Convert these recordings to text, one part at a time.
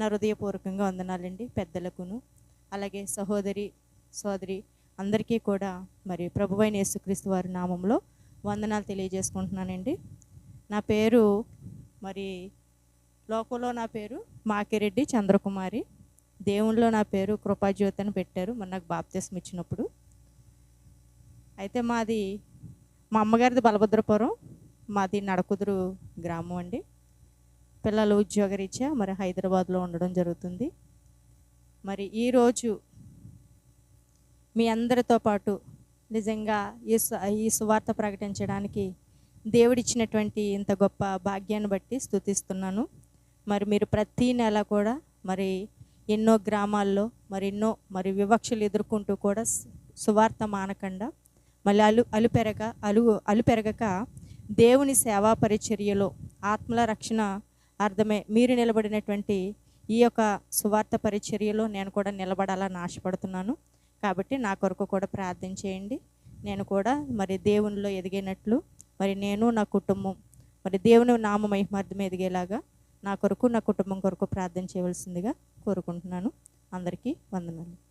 నా హృదయపూర్వకంగా వందనాలండి పెద్దలకును. అలాగే సహోదరి సోదరి అందరికీ కూడా మరి ప్రభువైన యేసుక్రీస్తు వారి నామంలో వందనాలు తెలియజేసుకుంటున్నానండి. నా పేరు మరి లోకంలో నా పేరు మాకిరెడ్డి చంద్రకుమారి. దేవునిలో నా పేరు కృపాజ్యోతి అని పెట్టారు మరి నాకు బాప్తిస్మ ఇచ్చినప్పుడు. అయితే మాది మా అమ్మగారిది బలభద్రపురం మాది నడకుదురు గ్రామం అండి. పిల్లలు ఉద్యోగరీత్యా మరి హైదరాబాద్లో ఉండడం జరుగుతుంది. మరి ఈరోజు మీ అందరితో పాటు నిజంగా ఈ ఈ సువార్త ప్రకటించడానికి దేవుడిచ్చినటువంటి ఇంత గొప్ప భాగ్యాన్ని బట్టి స్థుతిస్తున్నాను మరి మీరు ప్రతి నెల కూడా మరి ఎన్నో గ్రామాల్లో మరి ఎన్నో మరి వివక్షలు ఎదుర్కొంటూ కూడా సువార్త మానకుండా. మళ్ళీ అలు అలుపెరగ అలు అలుపెరగక దేవుని సేవా పరిచర్యలో ఆత్మల రక్షణ అర్థమే. మీరు నిలబడినటువంటి ఈ యొక్క సువార్త పరిచర్యలో నేను కూడా నిలబడాలని ఆశపడుతున్నాను. కాబట్టి నా కొరకు కూడా ప్రార్థన చేయండి. నేను కూడా మరి దేవునిలో ఎదిగినట్లు మరి నేను నా కుటుంబం మరి దేవుని నామ మహిమార్థం ఎదిగేలాగా నా కొరకు నా కుటుంబం కొరకు ప్రార్థన చేయవలసిందిగా కోరుకుంటున్నాను. అందరికీ వందనాలు.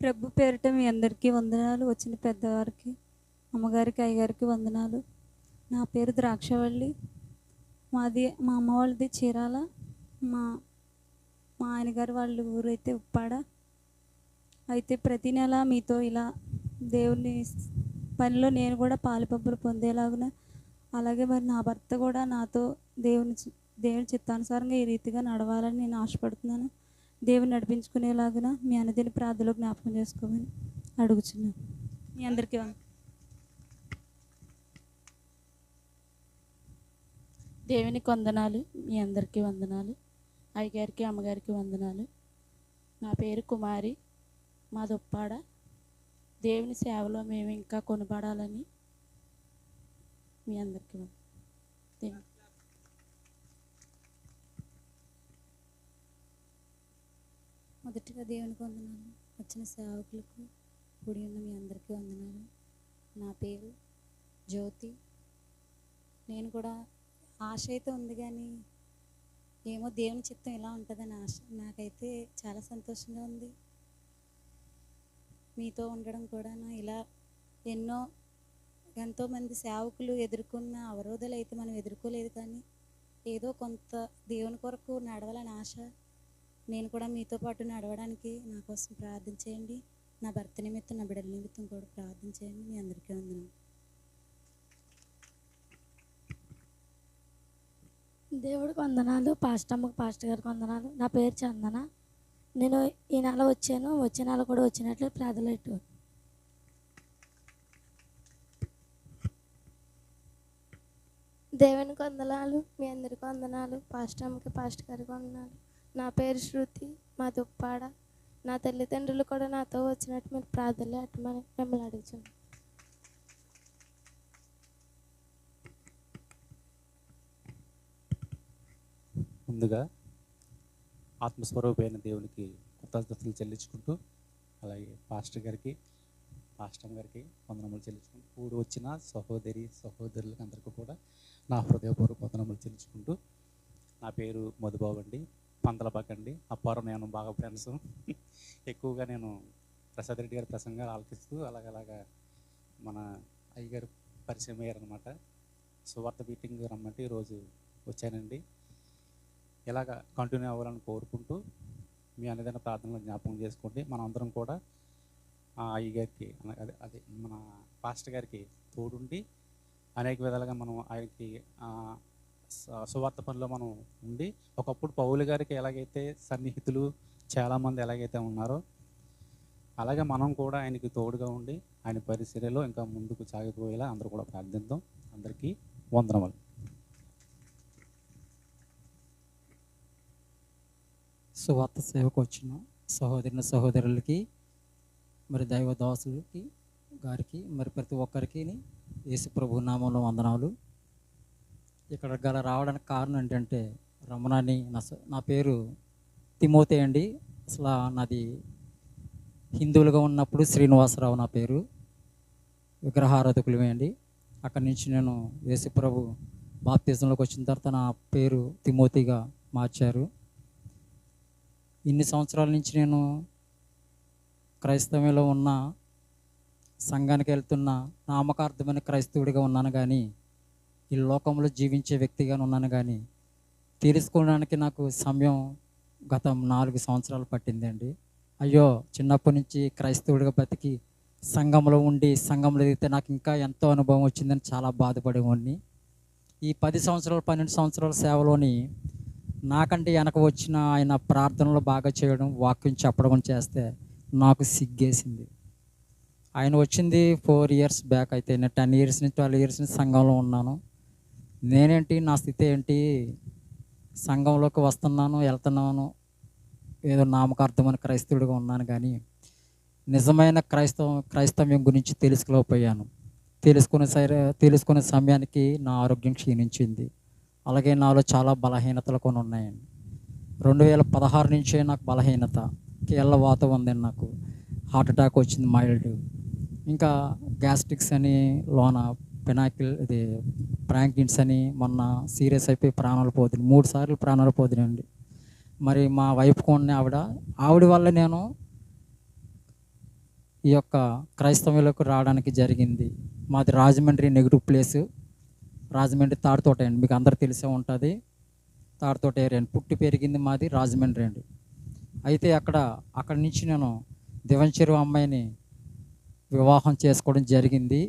ప్రభు పేరిట మీ అందరికీ వందనాలు. వచ్చిన పెద్దవారికి అమ్మగారికి అయ్యగారికి వందనాలు. నా పేరు ద్రాక్షవల్లి. మాది మా అమ్మ వాళ్ళది చీరాల. మా మా ఆయనగారు వాళ్ళ ఊరైతే ఉప్పాడ. అయితే ప్రతి నెల మీతో ఇలా దేవుని పనిలో నేను కూడా పాలుపబ్బులు పొందేలాగున అలాగే మరి నా భర్త కూడా నాతో దేవుని దేవుని చిత్తానుసారంగా ఈ రీతిగా నడవాలని నేను ఆశపడుతున్నాను. దేవుని నడిపించుకునేలాగున మీ అనుదిన ప్రార్థనలో జ్ఞాపకం చేసుకోమని అడుగుచున్నాను. మీ అందరికీ దేవునికి వందనాలు. మీ అందరికీ వందనాలు. అయ్యగారికి అమ్మగారికి వందనాలు. నా పేరు కుమారి మా దుప్పాడ దేవుని సేవలో మేము ఇంకా కొనబడాలని మీ అందరికీ వంద దేవుని మొదటిగా దేవునికి వందనాలు. వచ్చిన సేవకులకు కూడి ఉన్న మీ అందరికీ వందనాలు. నా పేరు జ్యోతి. నేను కూడా ఆశ అయితే ఉంది కానీ ఏమో దేవుని చిత్తం ఇలా ఉంటుందని ఆశ. నాకైతే చాలా సంతోషంగా ఉంది. మీతో ఉండడం కూడా నా ఇలా ఎన్నో ఎంతోమంది సేవకులు ఎదుర్కొన్న అవరోధాలు అయితే మనం ఎదుర్కోలేదు కానీ ఏదో కొంత దేవుని కొరకు నడవాలని ఆశ. నేను కూడా మీతో పాటు నడవడానికి నా కోసం ప్రార్థన చేయండి. నా భర్త నిమిత్తం నా బిడ్డల నిమిత్తం కూడా ప్రార్థన చేయండి. మీ అందరికీ వందనాలు దేవుడికి వందనాలు పాస్టమ్మకు పాస్టర్ గారికి వందనాలు. నా పేరు చందన. నేను ఈ నెల వచ్చాను. వచ్చే నెల కూడా వచ్చినట్లు ప్రార్థనలు దేవునికి వందనాలు మీ అందరికి వందనాలు పాస్టర్ అమ్మకి పాస్టర్ గారికి వందనాలు. నా పేరు శృతి మా దుప్పాడ. నా తల్లిదండ్రులు కూడా నాతో వచ్చినట్టు మీరు ప్రార్థనలు అట్టమని మిమ్మల్ని అడుగుతున్నాను ముందుగా ఆత్మస్వరూపైన దేవునికి కృతజ్ఞతలు చెల్లించుకుంటూ అలాగే పాస్టర్ గారికి పాస్టర్ గారికి వందనములు చెల్లించుకుంటూ కూడి వచ్చిన సహోదరి సహోదరులకు అందరికీ కూడా నా హృదయపూర్వక వందనములు చెల్లించుకుంటూ నా పేరు మధుబాబు అండి. పందలపాకండి అప్పారం నేను బాగా ఫ్రెండ్స్. ఎక్కువగా నేను ప్రసాద్ రెడ్డి గారి ప్రసంగాలు ఆలకిస్తూ అలాగలాగా మన అయ్యగారు పరిచయం అయ్యారనమాట సువార్త మీటింగ్ రమ్మంటే ఈరోజు వచ్చానండి. ఇలాగ కంటిన్యూ అవ్వాలని కోరుకుంటూ మీ అనేదైన ప్రార్థనలు జ్ఞాపకం చేసుకోండి. మనందరం కూడా ఆ అయ్యగారికి అదే అదే మన పాస్టర్ గారికి తోడుండి అనేక విధాలుగా మనం ఆయనకి సువార్త పనిలో మనం ఉండి ఒకప్పుడు పౌలు గారికి ఎలాగైతే సన్నిహితులు చాలామంది ఎలాగైతే ఉన్నారో అలాగే మనం కూడా ఆయనకి తోడుగా ఉండి ఆయన పరిచర్యలో ఇంకా ముందుకు సాగిపోయేలా అందరూ కూడా ప్రార్థిద్దాం. అందరికీ వందనములు. సువార్త సేవకు వచ్చిన సహోదరుని సహోదరులకి మరి దైవ దాసులకి గారికి మరి ప్రతి ఒక్కరికి యేసు ప్రభు నామంలో వందనాలు. ఇక్కడ గల రావడానికి కారణం ఏంటంటే రమణాని నా స- నా పేరు తిమోతే అండి. అసలు నాది హిందువులుగా ఉన్నప్పుడు శ్రీనివాసరావు నా పేరు. విగ్రహారాధకులమే అండి. అక్కడి నుంచి నేను యేసుప్రభు బాప్తిజంలోకి వచ్చిన తర్వాత నా పేరు తిమోతిగా మార్చారు. ఇన్ని సంవత్సరాల నుంచి నేను క్రైస్తవంలో ఉన్న సంఘానికి వెళ్తున్న నామకార్థమైన క్రైస్తవుడిగా ఉన్నాను కానీ ఈ లోకంలో జీవించే వ్యక్తిగాను ఉన్నాను కానీ తీర్చుకోవడానికి నాకు సమయం గత నాలుగు సంవత్సరాలు పట్టిందండి అయ్యో చిన్నప్పటి నుంచి క్రైస్తవుడిగా బతికి సంఘంలో ఉండి సంఘంలో ఎదిగితే నాకు ఇంకా ఎంతో అనుభవం వచ్చిందని చాలా బాధపడేవాడిని. ఈ పది సంవత్సరాలు పన్నెండు సంవత్సరాల సేవలోని నాకంటే వెనక వచ్చిన ఆయన ప్రార్థనలు బాగా చేయడం వాక్యం చెప్పడం చేస్తే నాకు సిగ్గేసింది. ఆయన వచ్చింది ఫోర్ ఇయర్స్ బ్యాక్ అయితే నేను టెన్ ఇయర్స్ నుంచి ట్వెల్వ్ ఇయర్స్ నుంచి సంఘంలో ఉన్నాను. నేనేంటి నా స్థితి ఏంటి? సంఘంలోకి వస్తున్నాను వెళ్తున్నాను. ఏదో నామకార్థమైన క్రైస్తవుడిగా ఉన్నాను కానీ నిజమైన క్రైస్తవం క్రైస్తవ్యం గురించి తెలుసుకోలేకపోయాను. తెలుసుకునే సరే తెలుసుకునే సమయానికి నా ఆరోగ్యం క్షీణించింది. అలాగే నాలో చాలా బలహీనతలు కొన్ని ఉన్నాయండి. రెండు వేల పదహారు నుంచే నాకు బలహీనత కీళ్ళ వాత ఉందండి నాకు హార్ట్ అటాక్ వచ్చింది మైల్డ్. ఇంకా గ్యాస్ట్రిక్స్ అని లోన పెనాకిల్ ఇది ప్రాంకిన్స్ అని మొన్న సీరియస్ అయిపోయి ప్రాణాలు పోతుంది మూడు సార్లు ప్రాణాలు పోతున్నాయండి మరి మా వైఫ్ కొన్ని ఆవిడ ఆవిడ వల్ల నేను ఈ యొక్క క్రైస్తవులకు రావడానికి జరిగింది. మాది రాజమండ్రి నెగిటివ్ ప్లేసు రాజమండ్రి తాడుతోట అండి. మీకు అందరు తెలిసే ఉంటుంది. తాడుతోట ఏరియా అండి. పుట్టి పెరిగింది మాది రాజమండ్రి అండి. అయితే అక్కడ అక్కడి నుంచి నేను దివంచెరు అమ్మాయిని వివాహం చేసుకోవడం జరిగింది.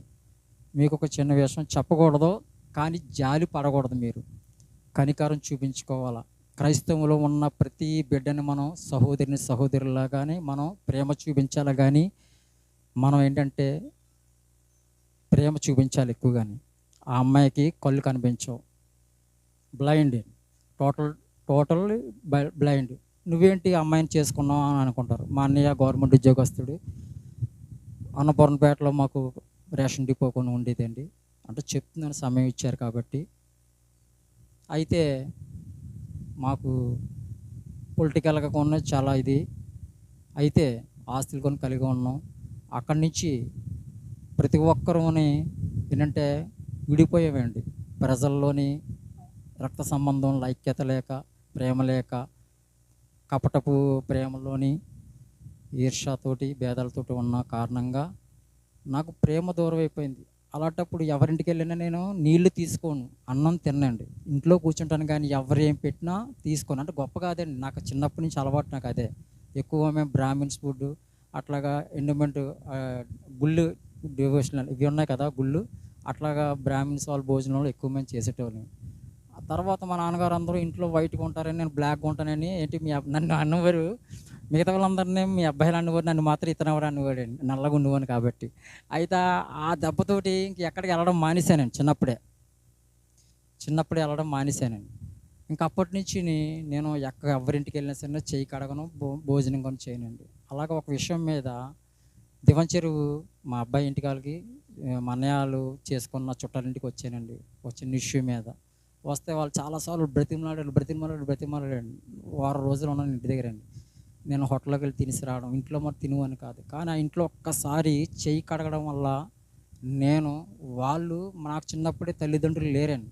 మీకు ఒక చిన్న విషయం చెప్పకూడదు. కానీ జాలి పడకూడదు మీరు. కనికారం చూపించుకోవాలా. క్రైస్తవంలో ఉన్న ప్రతి బిడ్డని మనం సహోదరిని సహోదరులా కానీ మనం ప్రేమ చూపించాలి కానీ మనం ఏంటంటే ప్రేమ చూపించాలి ఎక్కువగాని. ఆ అమ్మాయికి కళ్ళు కనిపించవు. బ్లైండ్. Total total blind. నువ్వేంటి అమ్మాయిని చేసుకున్నావు అని అనుకుంటారు. మా అన్నయ్య గవర్నమెంట్ ఉద్యోగస్తుడు. అన్నపూర్ణపేటలో మాకు రేషన్ డిపో కొన్ని ఉండేదండి. అంటే చెప్తున్నాను సమయం ఇచ్చారు కాబట్టి. అయితే మాకు పొలిటికల్గా కొన్న చాలా ఇది. అయితే ఆస్తులు కొని కలిగి ఉన్నాం. అక్కడి నుంచి ప్రతి ఒక్కరుని ఏంటంటే విడిపోయామండి ప్రజల్లోని రక్త సంబంధం ఐక్యత లేక ప్రేమ లేక కపటపు ప్రేమలోని ఈర్షతోటి భేదాలతోటి ఉన్న కారణంగా నాకు ప్రేమ దూరం అయిపోయింది అలాంటప్పుడు ఎవరింటికి వెళ్ళినా నేను నీళ్ళు తీసుకోను అన్నం తినండి ఇంట్లో కూర్చుంటాను కానీ ఎవరు ఏం పెట్టినా తీసుకోను. అంటే గొప్ప కాదండి. నాకు చిన్నప్పటి నుంచి అలవాటు నాకు అదే. ఎక్కువ మేము బ్రాహ్మిన్స్ ఫుడ్ అట్లాగా ఎండిమెంట్ గుళ్ళు డివోషనల్ ఇవి ఉన్నాయి కదా గుళ్ళు అట్లాగా బ్రాహ్మిన్స్ వాళ్ళ భోజనంలో ఎక్కువ మేము చేసేటోళ్ళం. ఆ తర్వాత మా నాన్నగారు అందరూ ఇంట్లో వైట్గా ఉంటారని నేను బ్లాక్గా ఉంటానని ఏంటి మీ నన్ను అన్నవారు మిగతా వాళ్ళందరినీ మీ అబ్బాయిలు అనుకోడు నన్ను మాత్రం ఇతనవారు అన్నవాడు నల్లగా ఉండేవాను కాబట్టి. అయితే ఆ దెబ్బతోటి ఇంక ఎక్కడికి వెళ్ళడం మానేశానండి చిన్నప్పుడే. చిన్నప్పుడే వెళ్ళడం మానేశానండి. ఇంకా అప్పటి నుంచి నేను ఎక్క ఎవరింటికి వెళ్ళినా సరే చేయి కడగను భో భోజనం కొని చేయనండి. అలాగే ఒక విషయం మీద దివంచెరువు మా అబ్బాయి ఇంటికి వాళ్ళకి మా చేసుకున్న చుట్టాలింటికి వచ్చానండి. వచ్చిన ఇష్యూ మీద. వస్తే వాళ్ళు చాలాసార్లు బ్రతిమలాడాడు బ్రతిమలాడాడు బ్రతిమలాడాడు వారం రోజులు ఉన్నాను ఇంటి దగ్గర అండి. నేను హోటల్లోకి వెళ్ళి తినేసి రావడం ఇంట్లో మరి తిను అని కాదు. కానీ ఆ ఇంట్లో ఒక్కసారి చెయ్యి కడగడం వల్ల నేను వాళ్ళు నాకు చిన్నప్పుడే తల్లిదండ్రులు లేరండి.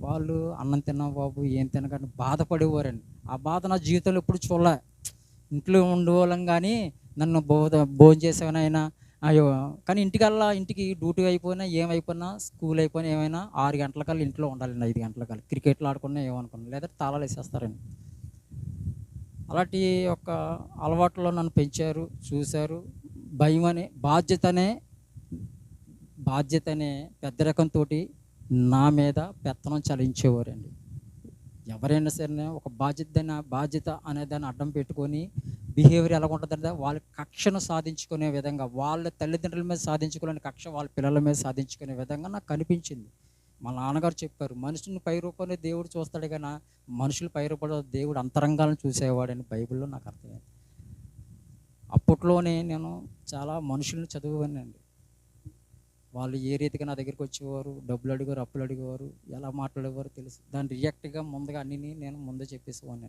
వాళ్ళు అన్నం తిన్నాం బాబు ఏం తినకండి బాధపడేవారండి. ఆ బాధ నా జీవితంలో ఎప్పుడు చూడలే. ఇంట్లో ఉండేవాళ్ళం కానీ నన్ను భో భోజనం చేసేవనైనా అయ్యో కానీ ఇంటికల్లా ఇంటికి డ్యూటీ అయిపోయినా ఏమైపోయినా స్కూల్ అయిపోయినా ఏమైనా ఆరు గంటల కల్లా ఇంట్లో ఉండాలండి ఐదు గంటలకల్లా. క్రికెట్లు ఆడుకున్నా ఏమనుకున్నా లేదా తాళాలు వేసేస్తారండి. అలాంటి ఒక అలవాట్లో నన్ను పెంచారు చూశారు. భయం అనే బాధ్యతనే బాధ్యతనే పెద్దరకంతో నా మీద పెత్తనం చలించేవారండి. ఎవరైనా సరే ఒక బాధ్యత బాధ్యత అనే దాన్ని అడ్డం పెట్టుకొని బిహేవియర్ ఎలా ఉంటుందంటే వాళ్ళ కక్షను సాధించుకునే విధంగా వాళ్ళ తల్లిదండ్రుల మీద సాధించుకునే కక్ష వాళ్ళ పిల్లల మీద సాధించుకునే విధంగా నాకు కనిపించింది మా నాన్నగారు చెప్పారు మనుషుని పై రూపంలో దేవుడు చూస్తాడు కానీ మనుషులు పై రూపంలో దేవుడు అంతరంగాలను చూసేవాడని బైబిల్లో నాకు అర్థమైంది. అప్పట్లోనే నేను చాలా మనుషులను చదువుకున్నానండి వాళ్ళు ఏ రీతిగా నా దగ్గరికి వచ్చేవారు డబ్బులు అడిగారు అప్పులు అడిగేవారు ఎలా మాట్లాడేవారు తెలుసు. దాని రియాక్ట్గా ముందుగా అన్నీ నేను ముందే చెప్పేసేవాడిని.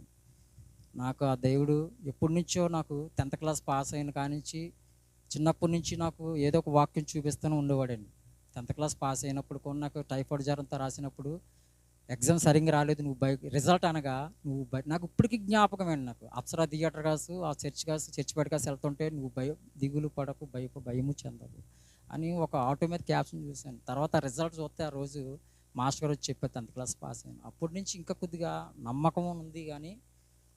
నాకు ఆ దేవుడు ఎప్పటి నుంచో నాకు టెన్త్ క్లాస్ పాస్ అయిన కానించి చిన్నప్పటి నుంచి నాకు ఏదో ఒక వాక్యం చూపిస్తూనే ఉండేవాడండి. టెన్త్ క్లాస్ పాస్ అయినప్పుడు కూడా నాకు టైఫాయిడ్ జ్వరంతో రాసినప్పుడు ఎగ్జామ్ సరిగ్గా రాలేదు. నువ్వు బై రిజల్ట్ అనగా నువ్వు బయ నాకు ఇప్పటికీ జ్ఞాపకం అండి నాకు. అప్సరా థియేటర్ కాసు ఆ చర్చ్ కాసు చర్చ్ బయట కాసు వెళ్తుంటే నువ్వు భయ దిగులు పడకు భయ భయము చెందవు అని ఒక ఆటో మీద క్యాప్షన్ చూశాను. తర్వాత రిజల్ట్ చూస్తే ఆ రోజు మాస్టర్ గారు వచ్చి చెప్పారు టెన్త్ క్లాస్ పాస్ అయ్యాను అప్పటి నుంచి ఇంకా కొద్దిగా నమ్మకం ఉంది కానీ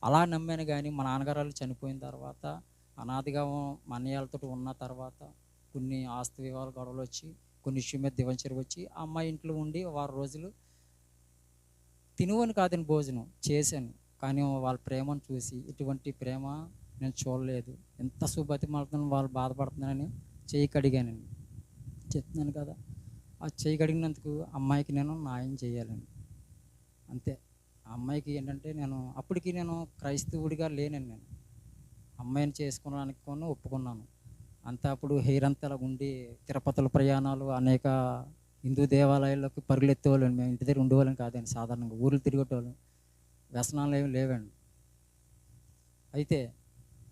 అలా నమ్మాను కానీ మా నాన్నగారు వాళ్ళు చనిపోయిన తర్వాత అనాథగా మా అన్నయ్యలతో ఉన్న తర్వాత కొన్ని ఆస్తి వివాహాలు గొడవలు వచ్చి కొన్ని విషయం మీద దివంచర్ వచ్చి ఆ అమ్మాయి ఇంట్లో ఉండి వారం రోజులు తినువని కాదని భోజనం చేశాను. కానీ వాళ్ళ ప్రేమను చూసి ఇటువంటి ప్రేమ నేను చూడలేదు. ఎంత సుబతిమాలతో వాళ్ళు బాధపడుతున్నానని చేయి కడిగానండి చెప్తున్నాను కదా. ఆ చేయి కడిగినందుకు అమ్మాయికి నేను న్యాయం చేయాలండి అంతే. ఆ అమ్మాయికి ఏంటంటే నేను అప్పటికి నేను క్రైస్తవుడిగా లేనండి నేను. అమ్మాయిని చేసుకోవడానికి కూడా ఒప్పుకున్నాను. అంతా అప్పుడు హెయిర్ అంతా అలా ఉండి తిరుపతుల ప్రయాణాలు అనేక హిందూ దేవాలయాల్లోకి పరుగులు ఎత్తేవాళ్ళం మేము ఇంటి దగ్గర ఉండేవాళ్ళం కాదండి సాధారణంగా. ఊర్లు తిరిగేటోళ్ళం వ్యసనాలు ఏమి లేవండి. అయితే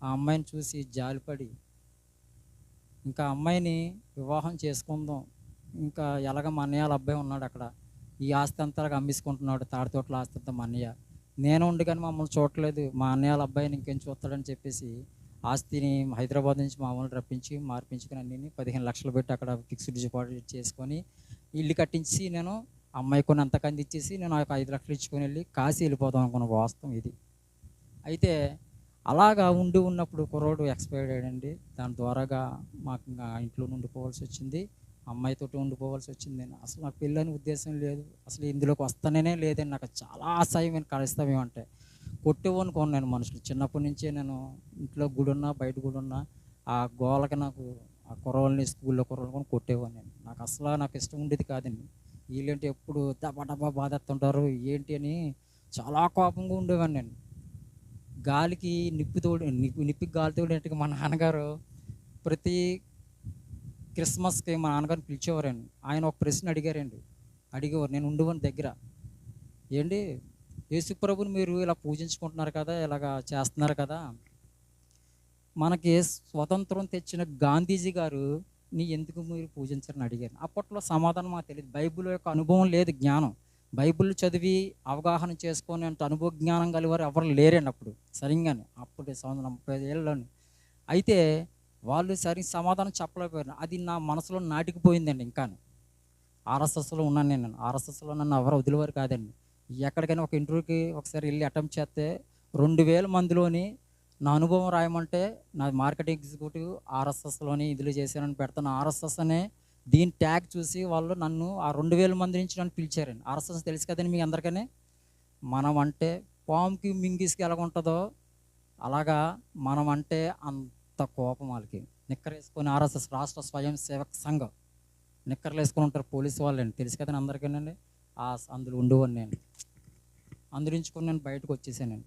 ఆ అమ్మాయిని చూసి జాలిపడి ఇంకా అమ్మాయిని వివాహం చేసుకుందాం. ఇంకా ఎలాగ మా అన్నయ్య అబ్బాయి ఉన్నాడు అక్కడ. ఈ ఆస్తి అంతా అమ్మేసుకుంటున్నాడు. తాడితోటల ఆస్తి అంతా మా అన్నయ్య. నేను ఉండి కానీ మమ్మల్ని చూడట్లేదు. మా అన్నయ్య అబ్బాయిని ఇంకేం చూస్తాడని చెప్పేసి ఆస్తిని హైదరాబాద్ నుంచి మామూలు రప్పించి మార్పించుకుని అన్ని పదిహేను లక్షలు పెట్టి అక్కడ ఫిక్స్డ్ డిపాజిట్ చేసుకొని ఇల్లు కట్టించి నేను అమ్మాయి కొన్ని అంత కంది ఇచ్చేసి నేను ఆ యొక్క ఐదు లక్షలు ఇచ్చుకొని వెళ్ళి కాశీ వెళ్ళిపోతాం అనుకున్న వాస్తవం ఇది. అయితే అలాగా ఉండి ఉన్నప్పుడు కుర్రోడు ఎక్స్పైర్డ్ అయ్యాడండి. దాని ద్వారాగా మాకు ఇంకా ఇంట్లో ఉండిపోవాల్సి వచ్చింది. అమ్మాయితో ఉండిపోవాల్సి వచ్చింది. అసలు నాకు పెళ్ళని ఉద్దేశం లేదు. అసలు ఇందులోకి వస్తానే లేదని నాకు చాలా అసహ్యమైన కలుస్తాం కొట్టేవాడిని కొను నేను మనుషులు. చిన్నప్పటి నుంచే నేను ఇంట్లో గుడి ఉన్నా బయట గుడి ఉన్నా ఆ గోలకి నాకు ఆ కుర్రవాళ్ళని స్కూల్లో కుర్రలు కొని కొట్టేవాడిని నేను. నాకు అసలు నాకు ఇష్టం ఉండేది కాదండి. వీళ్ళేంటి ఎప్పుడు డబ్బా డబ్బా బాధేస్తుంటారు ఏంటి అని చాలా కోపంగా ఉండేవాడిని నేను. గాలికి నిప్పు తోడు నిప్పు నిప్పికి గాలి తోడినట్టుగా మా నాన్నగారు ప్రతి క్రిస్మస్కి మా నాన్నగారిని పిలిచేవారండి. ఆయన ఒక ప్రశ్న అడిగారండి. అడిగేవారు నేను ఉండేవాని దగ్గర. ఏంటి? యేసుప్రభుని మీరు ఇలా పూజించుకుంటున్నారు కదా ఇలాగా చేస్తున్నారు కదా. మనకి స్వతంత్రం తెచ్చిన గాంధీజీ గారు నీ ఎందుకు మీరు పూజించారని అడిగారు. అప్పట్లో సమాధానం మాకు తెలియదు బైబిల్ యొక్క అనుభవం లేదు జ్ఞానం. బైబిల్ చదివి అవగాహన చేసుకొని అంటే అనుభవ జ్ఞానం కలివారు ఎవరు లేరండి అప్పుడు సరిగ్గానే అప్పుడు సంవత్సరం ముప్పై ఐదు ఏళ్ళలోని. అయితే వాళ్ళు సరి సమాధానం చెప్పలేకపోయారు. అది నా మనసులో నాటికిపోయిందండి ఇంకాను. ఆర్ఎస్ఎస్లో ఉన్నాను నేను. ఆర్ఎస్ఎస్లో నన్ను ఎవరు వదిలేవారు కాదండి. ఎక్కడికైనా ఒక ఇంటర్వ్యూకి ఒకసారి వెళ్ళి అటెంప్ట్ చేస్తే రెండు వేల మందిలోని నా అనుభవం రాయమంటే నా మార్కెటింగ్ ఎగ్జిక్యూటివ్ ఆర్ఎస్ఎస్లోని ఇదిలో చేశానని పెడతాను. ఆర్ఎస్ఎస్ అనే దీని ట్యాగ్ చూసి వాళ్ళు నన్ను ఆ రెండు వేల మంది నుంచి నన్ను పిలిచారండి. ఆర్ఎస్ఎస్ తెలుసు కదండి మీ అందరికనే. మనం అంటే పాముకి మింగిస్కి ఎలా ఉంటుందో అలాగా మనం అంటే అంత కోపం వాళ్ళకి. నిక్కరేసుకొని ఆర్ఎస్ఎస్ రాష్ట్ర స్వయం సేవక సంఘం. నిక్కర్లు వేసుకొని ఉంటారు పోలీసు వాళ్ళండి తెలుసు కదండి అందరికీనండి. ఆ అందులో ఉండేవాడిని నేను. అందరించుకొని నేను బయటకు వచ్చేసాను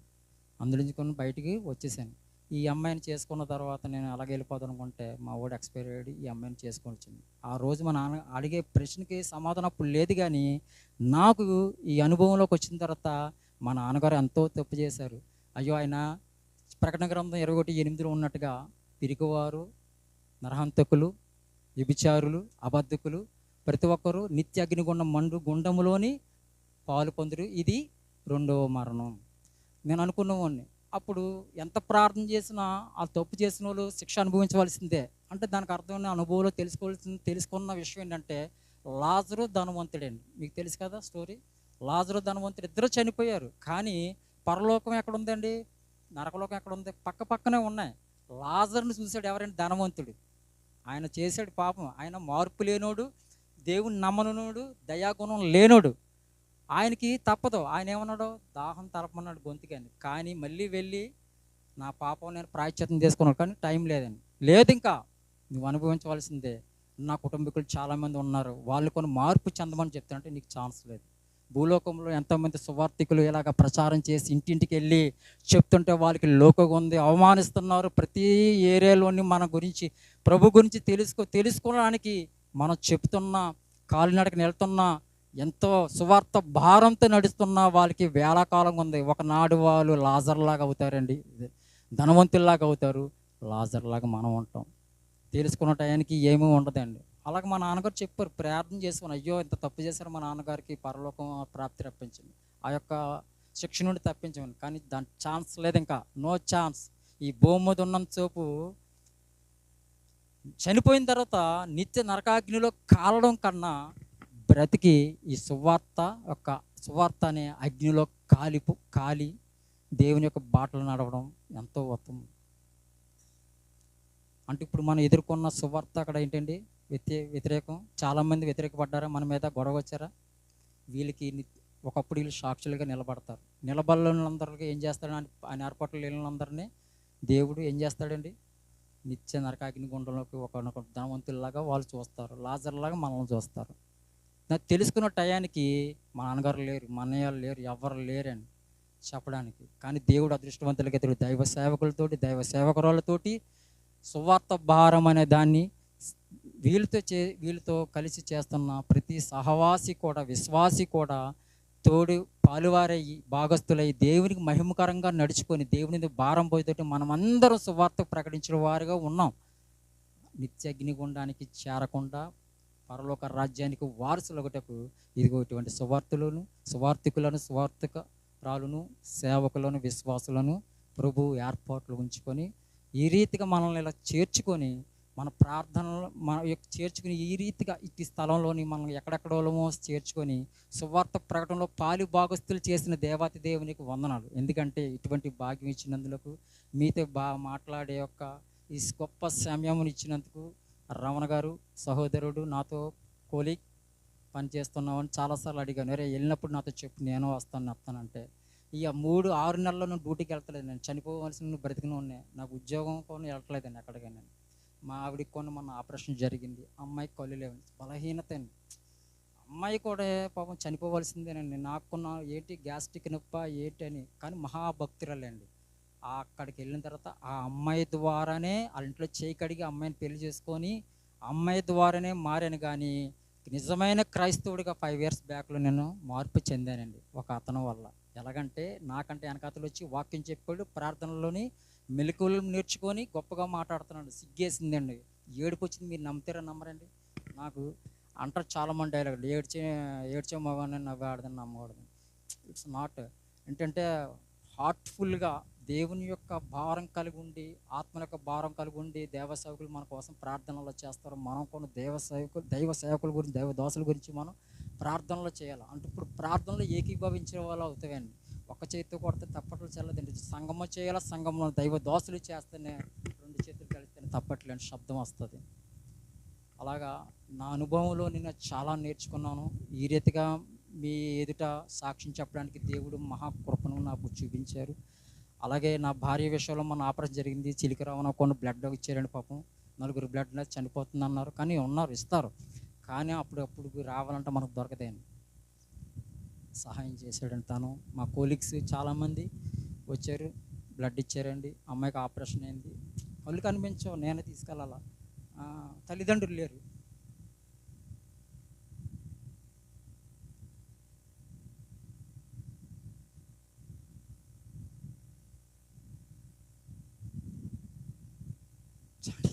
అందరించుకొని బయటికి వచ్చేసాను. ఈ అమ్మాయిని చేసుకున్న తర్వాత నేను అలాగే వెళ్ళిపోతాను అనుకుంటే మా వాడు ఎక్స్పైర్ అయ్యాడు ఈ అమ్మాయిని చేసుకొని వచ్చింది. ఆ రోజు మా నాన్న అడిగే ప్రశ్నకి సమాధానం అప్పుడు లేదు కానీ నాకు ఈ అనుభవంలోకి వచ్చిన తర్వాత మా నాన్నగారు ఎంతో తప్పు చేశారు. అయ్యో ఆయన ప్రకటన గ్రంథం ఇరవై ఒకటి ఎనిమిదిలో ఉన్నట్టుగా పిరికివారు నరహంతకులు వ్యభిచారులు అబద్ధకులు ప్రతి ఒక్కరూ నిత్య అగ్నిగుండం మండు గుండములోని పాలు పొందురు. ఇది రెండవ మరణం. నేను అనుకున్నవాడిని అప్పుడు ఎంత ప్రార్థన చేసినా ఆ తప్పు చేసిన వాళ్ళు శిక్ష అనుభవించవలసిందే. అంటే దానికి అర్థమైన అనుభవంలో తెలుసుకోవాల్సింది తెలుసుకున్న విషయం ఏంటంటే లాజరు ధనవంతుడండి. మీకు తెలుసు కదా స్టోరీ? లాజరు ధనవంతుడు. ఇద్దరు చనిపోయారు. కానీ పరలోకం ఎక్కడ ఉందండి నరకలోకం ఎక్కడ ఉంది పక్క పక్కనే ఉన్నాయి. లాజర్ని చూశాడు ఎవరైనా ధనవంతుడు. ఆయన చేశాడు పాపం. ఆయన మార్పు లేనోడు దేవుని నమ్మనునోడు దయాగుణం లేనోడు. ఆయనకి తప్పదు. ఆయన ఏమన్నాడు? దాహం తరపమన్నాడు గొంతుకని కానీ మళ్ళీ వెళ్ళి నా పాపం నేను ప్రాయశ్చిత్తం చేసుకున్నాను కానీ టైం లేదండి. లేదు ఇంకా. నువ్వు అనుభవించవలసిందే. నా కుటుంబీకులు చాలామంది ఉన్నారు. వాళ్ళు కొన్ని మార్పు చెందమని చెప్తానంటే నీకు ఛాన్స్ లేదు. భూలోకంలో ఎంతోమంది సువార్థికులు ఇలాగ ప్రచారం చేసి ఇంటింటికి వెళ్ళి చెప్తుంటే వాళ్ళకి లోకగా ఉంది. అవమానిస్తున్నారు. ప్రతి ఏరియాలోని మన గురించి ప్రభు గురించి తెలుసుకో తెలుసుకోవడానికి మనం చెప్తున్న కాలినడక వెళ్తున్నా ఎంతో సువార్త భారంతో నడుస్తున్న వాళ్ళకి వేళాకాలం ఉంది. ఒకనాడు వాళ్ళు లాజర్లాగా అవుతారండి. ధనవంతుల్లాగా అవుతారు. లాజర్లాగా మనం ఉంటాం. తెలుసుకున్న టయానికి ఏమీ ఉండదండి. అలాగే మా నాన్నగారు చెప్పారు ప్రార్థన చేసుకుని అయ్యో ఇంత తప్పు చేశారు మా నాన్నగారికి పరలోకం ప్రాప్తి రప్పించండి ఆ యొక్క శిక్ష నుండి తప్పించమని. కానీ దాని ఛాన్స్ లేదు ఇంకా. No chance. ఈ భూమి మీద ఉన్నంత చనిపోయిన తర్వాత నిత్య నరకాగ్నిలో కాలడం కన్నా బ్రతికి ఈ సువార్త యొక్క సువార్త అనే అగ్నిలో కాలిపు కాలి దేవుని యొక్క బాటలు నడవడం ఎంతో ఉత్తమం. అంటే ఇప్పుడు మనం ఎదుర్కొన్న సువార్త అక్కడ ఏంటండి? వ్యతి వ్యతిరేకం. చాలామంది వ్యతిరేకపడ్డారా? మన మీద గొడవ వచ్చారా? వీళ్ళకి ఒకప్పుడు వీళ్ళు సాక్షులుగా నిలబడతారు. నిలబడలందరికీ ఏం చేస్తాడు? అని ఏర్పాట్లు లేని అందరినీ దేవుడు ఏం చేస్తాడండి? నిత్య నరకాగ్ని గుండంలోకి ఒక ధనవంతుల్లాగా వాళ్ళు చూస్తారు. లాజర్లాగా మనల్ని చూస్తారు. నాకు తెలుసుకున్న టయానికి మా నాన్నగారు లేరు మా అన్నయ్యలు లేరు ఎవరు లేరని చెప్పడానికి. కానీ దేవుడు అదృష్టవంతులకి ఎదురు దైవ సేవకులతోటి దైవ సేవకురాలతోటి సువార్త భారం అనే దాన్ని వీళ్ళతో చే వీళ్ళతో కలిసి చేస్తున్న ప్రతి సహవాసి కూడా విశ్వాసి కూడా తోడు పాలువారై భాగస్థులై దేవునికి మహిమకరంగా నడుచుకొని దేవుని భారం పోయేతోటి మనమందరం సువార్త ప్రకటించిన వారుగా ఉన్నాం. నిత్యగ్నిగుండానికి చేరకుండా పరలోక రాజ్యానికి వారసులొకటకు ఇదిగో ఇటువంటి సువార్తలను సువార్థికులను సువార్థక రాలును సేవకులను విశ్వాసులను ప్రభు ఏర్పాట్లు ఉంచుకొని ఈ రీతిగా మనల్ని ఇలా చేర్చుకొని మన ప్రార్థనలు మన యొక్క చేర్చుకుని ఈ రీతిగా ఇట్టి స్థలంలోని మనం ఎక్కడెక్కడోలమో చేర్చుకొని సువార్త ప్రకటనలో పాలు భాగస్తులు చేసిన దేవాతి దేవునికి వందనాలు. ఎందుకంటే ఇటువంటి భాగ్యం ఇచ్చినందులకు మీతో బా మాట్లాడే యొక్క ఈ గొప్ప సమయం ఇచ్చినందుకు రమణ గారు సహోదరుడు నాతో కోలి పనిచేస్తున్నామని చాలాసార్లు అడిగాను. అరే వెళ్ళినప్పుడు నాతో చెప్పు నేను వస్తాను వస్తానంటే ఇక మూడు ఆరు నెలల్లో నువ్వు డ్యూటీకి వెళ్తలేదు నేను చనిపోవలసిన బ్రతికిన ఉన్నాయి నాకు ఉద్యోగం కోసం వెళ్ళట్లేదండి నేను ఎక్కడికైనా. మా ఆవిడకి కొన్ని మొన్న ఆపరేషన్ జరిగింది. అమ్మాయికి కళ్ళు లేవు బలహీనత అండి. అమ్మాయి కూడా పాపం చనిపోవలసిందేనండి. నాకున్న ఏంటి గ్యాస్ట్రిక్ నొప్ప ఏంటి అని. కానీ మహాభక్తురాలండి. అక్కడికి వెళ్ళిన తర్వాత ఆ అమ్మాయి ద్వారానే వాళ్ళ ఇంట్లో చేయి కడిగి అమ్మాయిని పెళ్ళి చేసుకొని అమ్మాయి ద్వారానే మారాను. కానీ నిజమైన క్రైస్తవుడిగా ఫైవ్ ఇయర్స్ బ్యాక్లో నేను మార్పు చెందానండి. ఒక అతను వల్ల. ఎలాగంటే నాకంటే వెనకాతలు వచ్చి వాక్యం చెప్పాడు ప్రార్థనలోని మెలకువలు నేర్చుకొని గొప్పగా మాట్లాడుతున్నాడు. సిగ్గేసిందండి. ఏడుపు వచ్చింది మీరు నమ్ముతారా నమ్మరండి? నాకు అంటారు చాలా మంది డైలాగ్ ఏడ్చే ఏడ్చే మగవాడిని నవ్వాడదని నమ్మకూడదు. ఇట్స్ నాట్ ఏంటంటే హార్ట్ఫుల్గా దేవుని యొక్క భారం కలిగి ఉండి ఆత్మ యొక్క భారం కలిగి ఉండి దేవ సేవకులు మన కోసం ప్రార్థనలు చేస్తారు. మనం కొన్ని దేవ సేవకులు దైవ సేవకుల గురించి దైవ దోశల గురించి మనం ప్రార్థనలు చేయాలి. అంటే ఇప్పుడు ప్రార్థనలు ఏకీభవించిన వాళ్ళు అవుతాయండి. ఒక చేతితో కొడితే తప్పట్లు చెల్లదండి. సంగమ చేయాలా సంగంలో దైవ దోసలు చేస్తేనే రెండు చేతులు కలిస్తేనే తప్పట్లేని శబ్దం వస్తుంది. అలాగా నా అనుభవంలో నేను చాలా నేర్చుకున్నాను. ఈ రీతిగా మీ ఎదుట సాక్ష్యం చెప్పడానికి దేవుడు మహాకృపను నాకు చూపించారు. అలాగే నా భార్య విషయంలో మన ఆపరేషన్ జరిగింది. చిలికరావన కొన్ని బ్లడ్ ఇచ్చారండి పాపం. నలుగురు బ్లడ్ చనిపోతుంది అన్నారు కానీ ఉన్నారు ఇస్తారు. కానీ అప్పుడప్పుడు రావాలంటే మనకు దొరకదండి సహాయం చేశాడండి తను. మా కోలీగ్స్ చాలామంది వచ్చారు బ్లడ్ ఇచ్చారండి అమ్మాయికి ఆపరేషన్ అయింది. కళ్ళు కనిపించవు నేనే తీసుకెళ్ళాలా? తల్లిదండ్రులు లేరు చలి.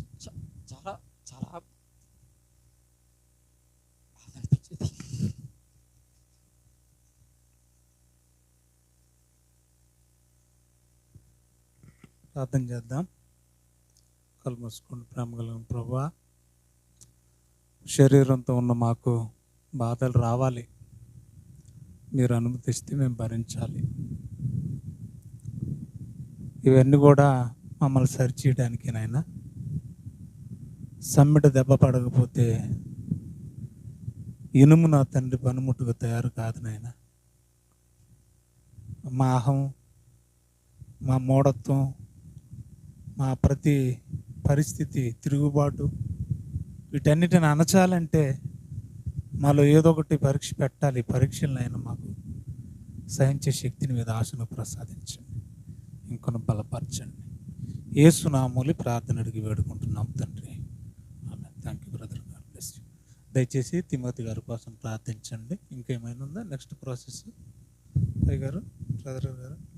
చ- చాలా చాలా బాధ అనిపించేది ప్రార్థన చేద్దాం. కళ్ళు ప్రేమగలం ప్రేమ ప్రభా. శరీరంతో ఉన్న మాకు బాధలు రావాలి. మీరు అనుమతిస్తే మేము భరించాలి. ఇవన్నీ కూడా మమ్మల్ని సరిచేయడానికి నాయన. సమ్మిట దెబ్బ పడకపోతే ఇనుము నా తండ్రి పనిముట్టుగా తయారు కాదు నాయన. మా అహం మా మూఢత్వం మా ప్రతి పరిస్థితి తిరుగుబాటు వీటన్నిటిని అనచాలంటే మాలో ఏదో ఒకటి పరీక్ష పెట్టాలి. పరీక్షలను మాకు సహించే శక్తిని మీద ఆశను ప్రసాదించండి. ఇంకొని బలపరచండి. ఏసునామూలి ప్రార్థన అడిగి వేడుకుంటున్నాం తండ్రి. ఆమె థ్యాంక్ యూ బ్రదర్ గారు బ్లెస్ దయచేసి తిమోతి గారి కోసం ప్రార్థించండి. ఇంకేమైనా ఉందా? నెక్స్ట్ ప్రాసెస్ గారు బ్రదర్ గారు.